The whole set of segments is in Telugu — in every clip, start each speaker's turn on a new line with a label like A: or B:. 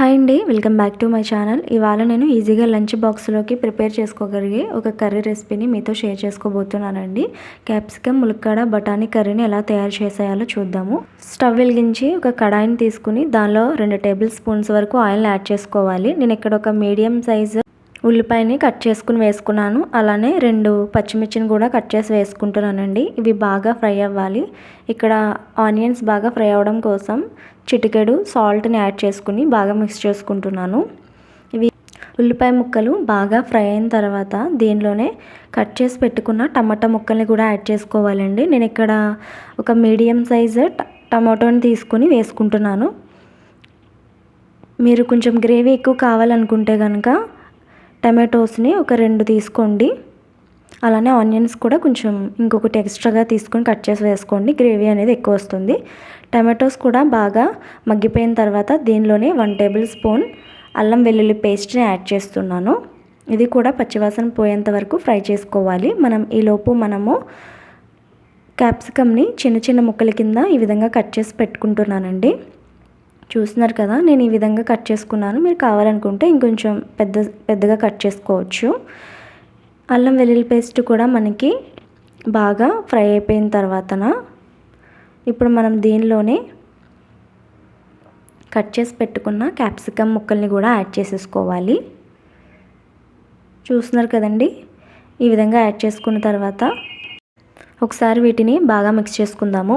A: హాయ్ అండి welcome back to my channel. ఇవాళ నేను ఈజీగా లంచ్ బాక్స్లోకి ప్రిపేర్ చేసుకోగలిగే ఒక కర్రీ రెసిపీని మీతో షేర్ చేసుకోబోతున్నానండి. క్యాప్సికమ్ ములక్కాడ బఠానీ కర్రీని ఎలా తయారు చేసేయాలో చూద్దాము. స్టవ్ వెలిగించి ఒక కడాయిని తీసుకుని దానిలో రెండు టేబుల్ స్పూన్స్ వరకు ఆయిల్ని యాడ్ చేసుకోవాలి. నేను ఇక్కడ ఒక మీడియం సైజ్ ఉల్లిపాయని కట్ చేసుకుని వేసుకున్నాను. అలానే రెండు పచ్చిమిర్చిని కూడా కట్ చేసి వేసుకుంటున్నానండి. ఇవి బాగా ఫ్రై అవ్వాలి. ఇక్కడ ఆనియన్స్ బాగా ఫ్రై అవ్వడం కోసం చిటికెడు సాల్ట్ని యాడ్ చేసుకుని బాగా మిక్స్ చేసుకుంటున్నాను. ఇవి ఉల్లిపాయ ముక్కలు బాగా ఫ్రై అయిన తర్వాత దీనిలోనే కట్ చేసి పెట్టుకున్న టమాటా ముక్కల్ని కూడా యాడ్ చేసుకోవాలండి. నేను ఇక్కడ ఒక మీడియం సైజు టమాటోని తీసుకుని వేసుకుంటున్నాను. మీరు కొంచెం గ్రేవీ ఎక్కువ కావాలనుకుంటే కనుక టమాటోస్ని ఒక రెండు తీసుకోండి. అలానే ఆనియన్స్ కూడా కొంచెం ఇంకొకటి ఎక్స్ట్రాగా తీసుకొని కట్ చేసి వేసుకోండి. గ్రేవీ అనేది ఎక్కువ వస్తుంది. టమాటోస్ కూడా బాగా మగ్గిపోయిన తర్వాత దీనిలోనే వన్ టేబుల్ స్పూన్ అల్లం వెల్లుల్లి పేస్ట్ని యాడ్ చేస్తున్నాను. ఇది కూడా పచ్చివాసన పోయేంత వరకు ఫ్రై చేసుకోవాలి. మనం ఈలోపు మనము క్యాప్సికమ్ని చిన్న చిన్న ముక్కల కింద ఈ విధంగా కట్ చేసి పెట్టుకుంటున్నానండి. చూస్తున్నారు కదా నేను ఈ విధంగా కట్ చేసుకున్నాను. మీరు కావాలనుకుంటే ఇంకొంచెం పెద్ద పెద్దగా కట్ చేసుకోవచ్చు. అల్లం వెల్లుల్లి పేస్ట్ కూడా మనకి బాగా ఫ్రై అయిపోయిన తర్వాతన ఇప్పుడు మనం దీనిలోనే కట్ చేసి పెట్టుకున్న క్యాప్సికమ్ ముక్కల్ని కూడా యాడ్ చేసేసుకోవాలి. చూస్తున్నారు కదండి? ఈ విధంగా యాడ్ చేసుకున్న తర్వాత ఒకసారి వీటిని బాగా మిక్స్ చేసుకుందాము.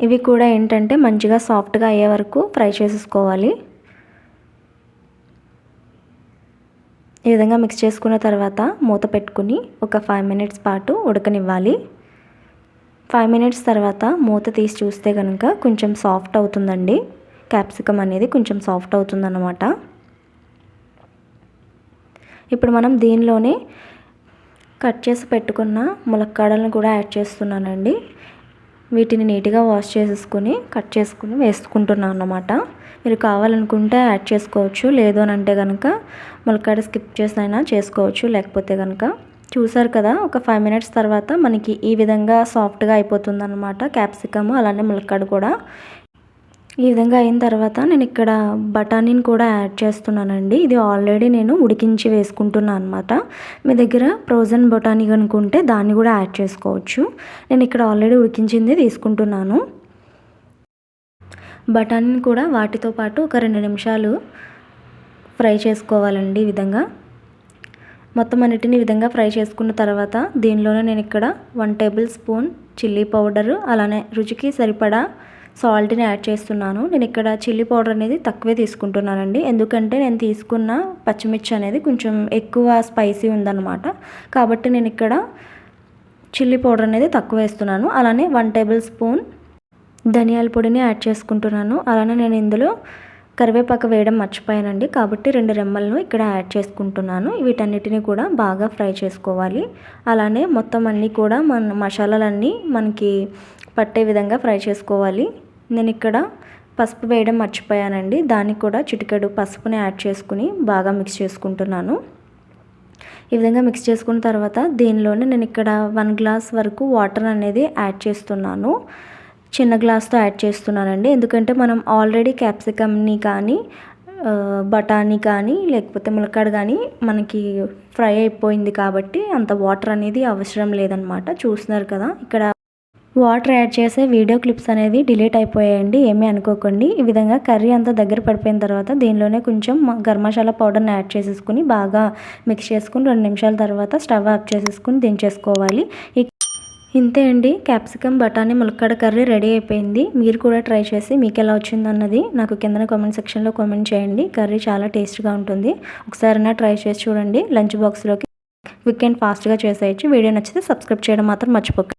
A: ఇవి కూడా ఏంటంటే మంచిగా సాఫ్ట్గా అయ్యే వరకు ఫ్రై చేసేసుకోవాలి. ఈ విధంగా మిక్స్ చేసుకున్న తర్వాత మూత పెట్టుకుని ఒక ఫైవ్ మినిట్స్ పాటు ఉడకనివ్వాలి. ఫైవ్ మినిట్స్ తర్వాత మూత తీసి చూస్తే కనుక కొంచెం సాఫ్ట్ అవుతుందండి. క్యాప్సికమ్ అనేది కొంచెం సాఫ్ట్ అవుతుందన్నమాట. ఇప్పుడు మనం దీనిలోనే కట్ చేసి పెట్టుకున్న ములక్కాడలను కూడా యాడ్ చేస్తున్నానండి. వీటిని నీట్గా వాష్ చేసేసుకుని కట్ చేసుకుని వేసుకుంటున్నాను అన్నమాట. మీరు కావాలనుకుంటే యాడ్ చేసుకోవచ్చు. లేదు అని అంటే కనుక ములక్కాడ స్కిప్ చేసైనా చేసుకోవచ్చు. లేకపోతే కనుక చూసారు కదా ఒక ఫైవ్ మినిట్స్ తర్వాత మనకి ఈ విధంగా సాఫ్ట్గా అయిపోతుంది అనమాట క్యాప్సికమ్ అలానే ములక్కాడ కూడా. ఈ విధంగా అయిన తర్వాత నేను ఇక్కడ బఠానీని కూడా యాడ్ చేస్తున్నానండి. ఇది ఆల్రెడీ నేను ఉడికించి వేసుకుంటున్నాను అనమాట మీ దగ్గర ఫ్రోజన్ బఠానీ అనుకుంటే దాన్ని కూడా యాడ్ చేసుకోవచ్చు. నేను ఇక్కడ ఆల్రెడీ ఉడికించింది తీసుకుంటున్నాను. బఠానీని కూడా వాటితో పాటు ఒక రెండు నిమిషాలు ఫ్రై చేసుకోవాలండి ఈ విధంగా. మొత్తం అన్నిటిని విధంగా ఫ్రై చేసుకున్న తర్వాత దీనిలోనే నేను ఇక్కడ one tablespoon chilli powder అలానే రుచికి సరిపడా సాల్ట్ని యాడ్ చేస్తున్నాను. నేను ఇక్కడ చిల్లీ పౌడర్ అనేది తక్కువే తీసుకుంటున్నానండి. ఎందుకంటే నేను తీసుకున్న పచ్చిమిర్చి అనేది కొంచెం ఎక్కువ స్పైసీ ఉందన్నమాట. కాబట్టి నేను ఇక్కడ చిల్లీ పౌడర్ అనేది తక్కువ వేస్తున్నాను. అలానే వన్ టేబుల్ స్పూన్ ధనియాల పొడిని యాడ్ చేసుకుంటున్నాను. అలానే నేను ఇందులో కరివేపాకు వేయడం మర్చిపోయానండి. కాబట్టి రెండు రెమ్మలను ఇక్కడ యాడ్ చేసుకుంటున్నాను. వీటన్నిటిని కూడా బాగా ఫ్రై చేసుకోవాలి. అలానే మొత్తం అన్నీ కూడా మన మసాలాలన్నీ మనకి పట్టే విధంగా ఫ్రై చేసుకోవాలి. నేను ఇక్కడ పసుపు వేయడం మర్చిపోయానండి. దానికి కూడా చిటికెడు పసుపుని యాడ్ చేసుకుని బాగా మిక్స్ చేసుకుంటున్నాను. ఈ విధంగా మిక్స్ చేసుకున్న తర్వాత దీనిలోనే నేను ఇక్కడ వన్ గ్లాస్ వరకు వాటర్ అనేది యాడ్ చేస్తున్నాను. చిన్న గ్లాస్తో యాడ్ చేస్తున్నానండి. ఎందుకంటే మనం ఆల్రెడీ క్యాప్సికమ్ని కానీ బఠానీ కానీ లేకపోతే ములక్కాడ కానీ మనకి ఫ్రై అయిపోయింది కాబట్టి అంత వాటర్ అనేది అవసరం లేదనమాట చూస్తున్నారు కదా ఇక్కడ వాటర్ యాడ్ చేసే వీడియో క్లిప్స్ అనేది డిలీట్ అయిపోయాయండి ఏమీ అనుకోకండి. ఈ విధంగా కర్రీ అంతా దగ్గర పడిపోయిన తర్వాత దీనిలోనే కొంచెం గర్మశాల పౌడర్ని యాడ్ చేసేసుకుని బాగా మిక్స్ చేసుకుని రెండు నిమిషాల తర్వాత స్టవ్ ఆఫ్ చేసేసుకుని దించేసుకోవాలి. ఇంతే అండి. క్యాప్సికమ్ బఠానీ ములక్కడ కర్రీ రెడీ అయిపోయింది. మీరు కూడా ట్రై చేసి మీకు ఎలా వచ్చిందన్నది నాకు కింద కామెంట్ సెక్షన్లో కామెంట్ చేయండి. కర్రీ చాలా టేస్ట్గా ఉంటుంది. ఒకసారైనా ట్రై చేసి చూడండి. లంచ్ బాక్స్లోకి వీకెండ్ ఫాస్ట్గా చేసేయచ్చు. వీడియో నచ్చితే సబ్స్క్రైబ్ చేయడం మాత్రం మర్చిపోకండి